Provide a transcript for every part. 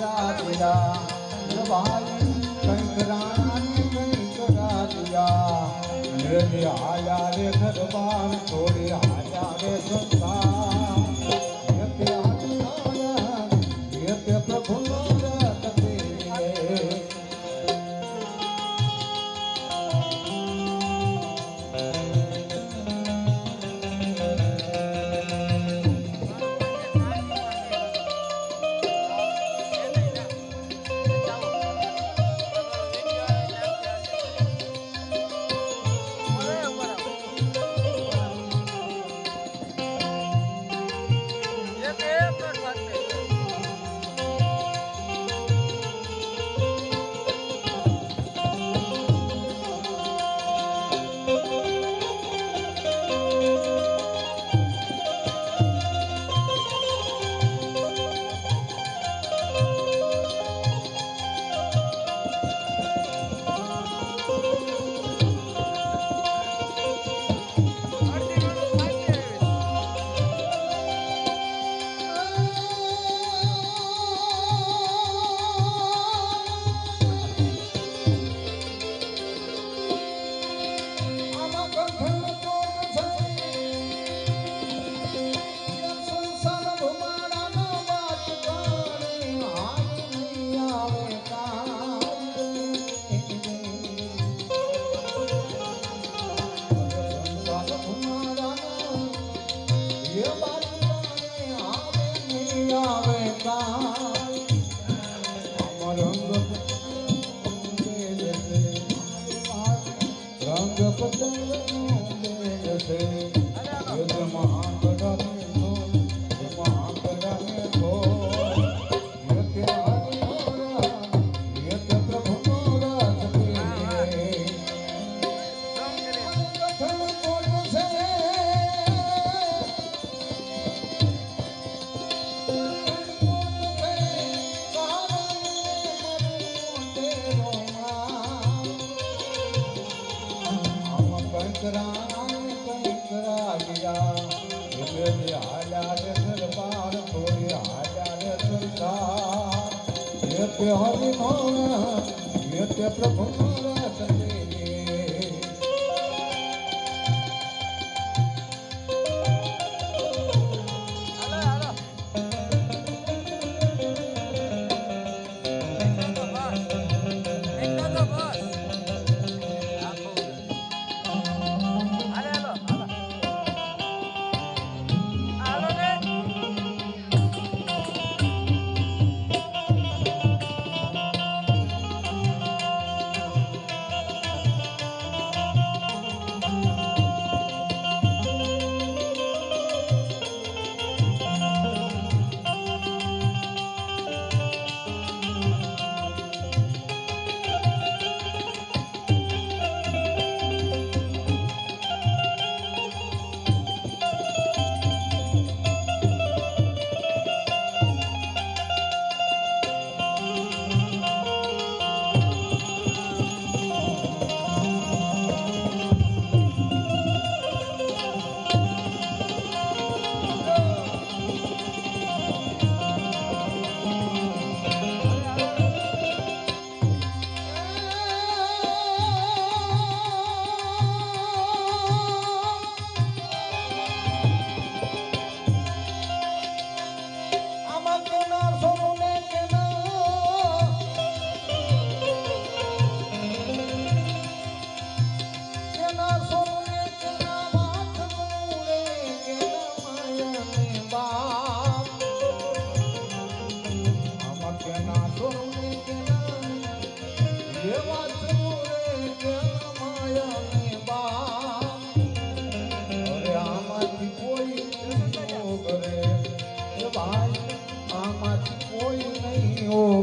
રાત્યા રવાઈ કંઈક રાણાની કંઈક રાત્યા રે હાયા રે ઘર બાર છોડે રે સંસાર Japa É pra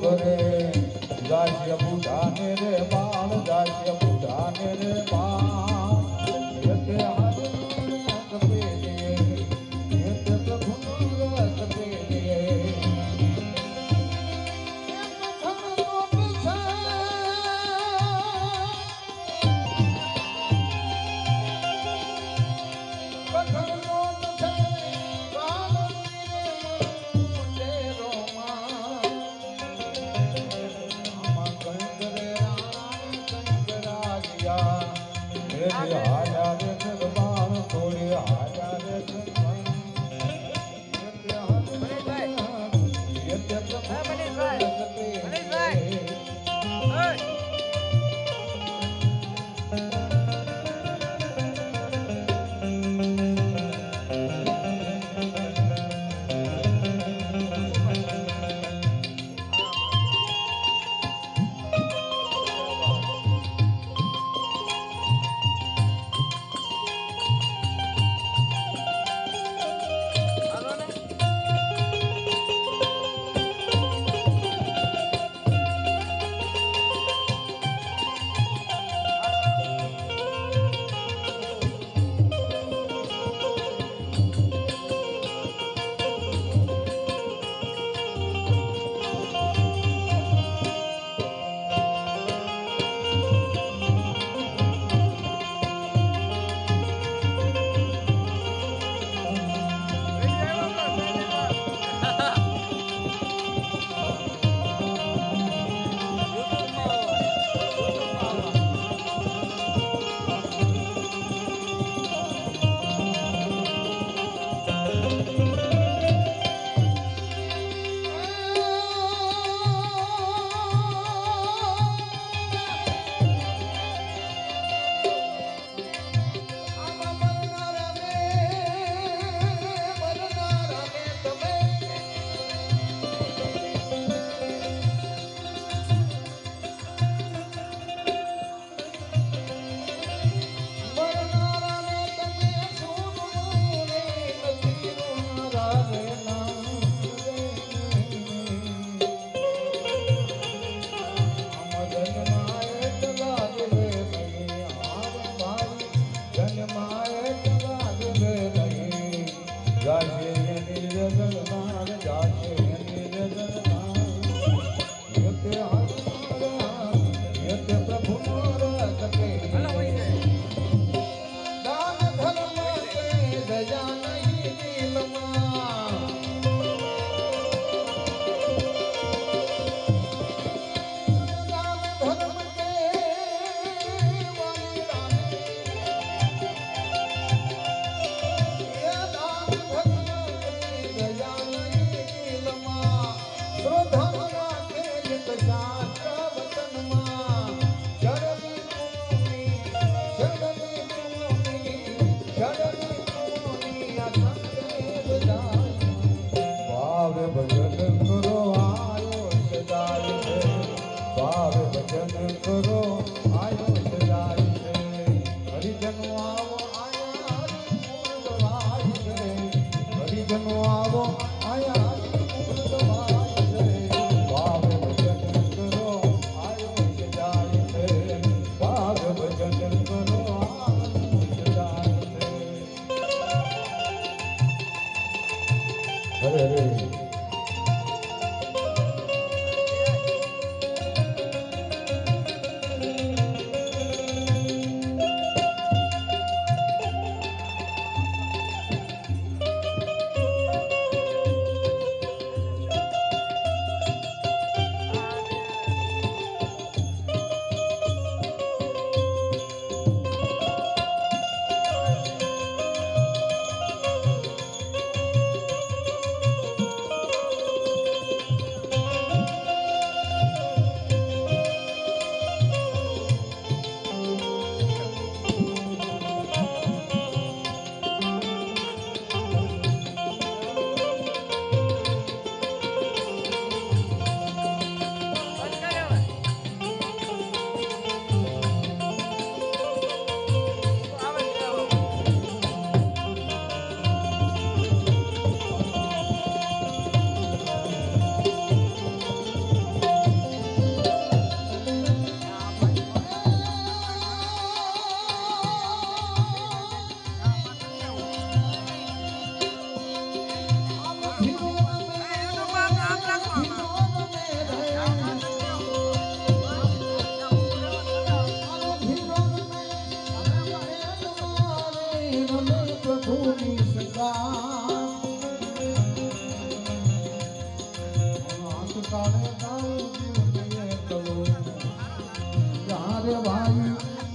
કરે જાશ્ય બુઢાને રે બાળ જાશ્ય બુઢાને રે બાળ. आया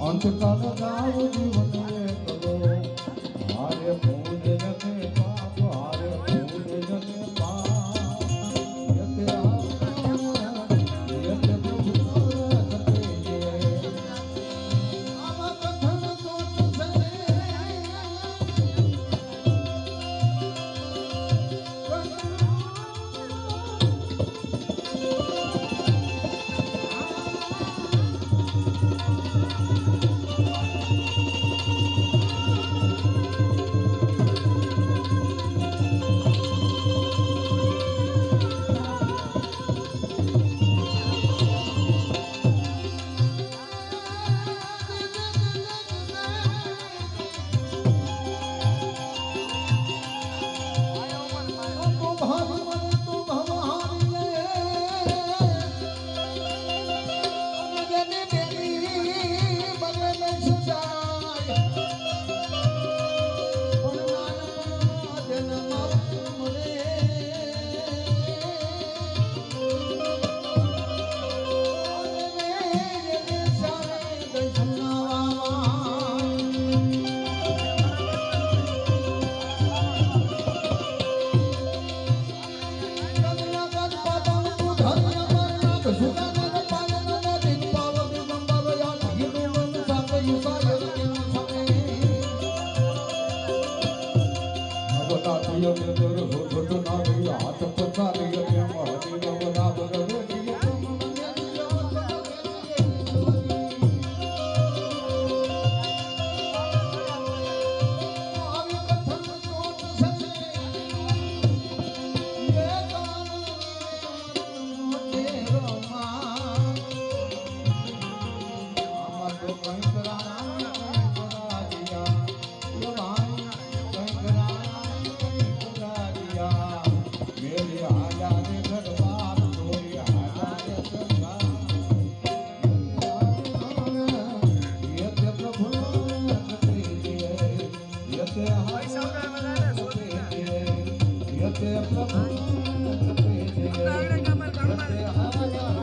અંતકાળ ગાવ જીવન ભયો પ્રભુ ભૂતના मां कम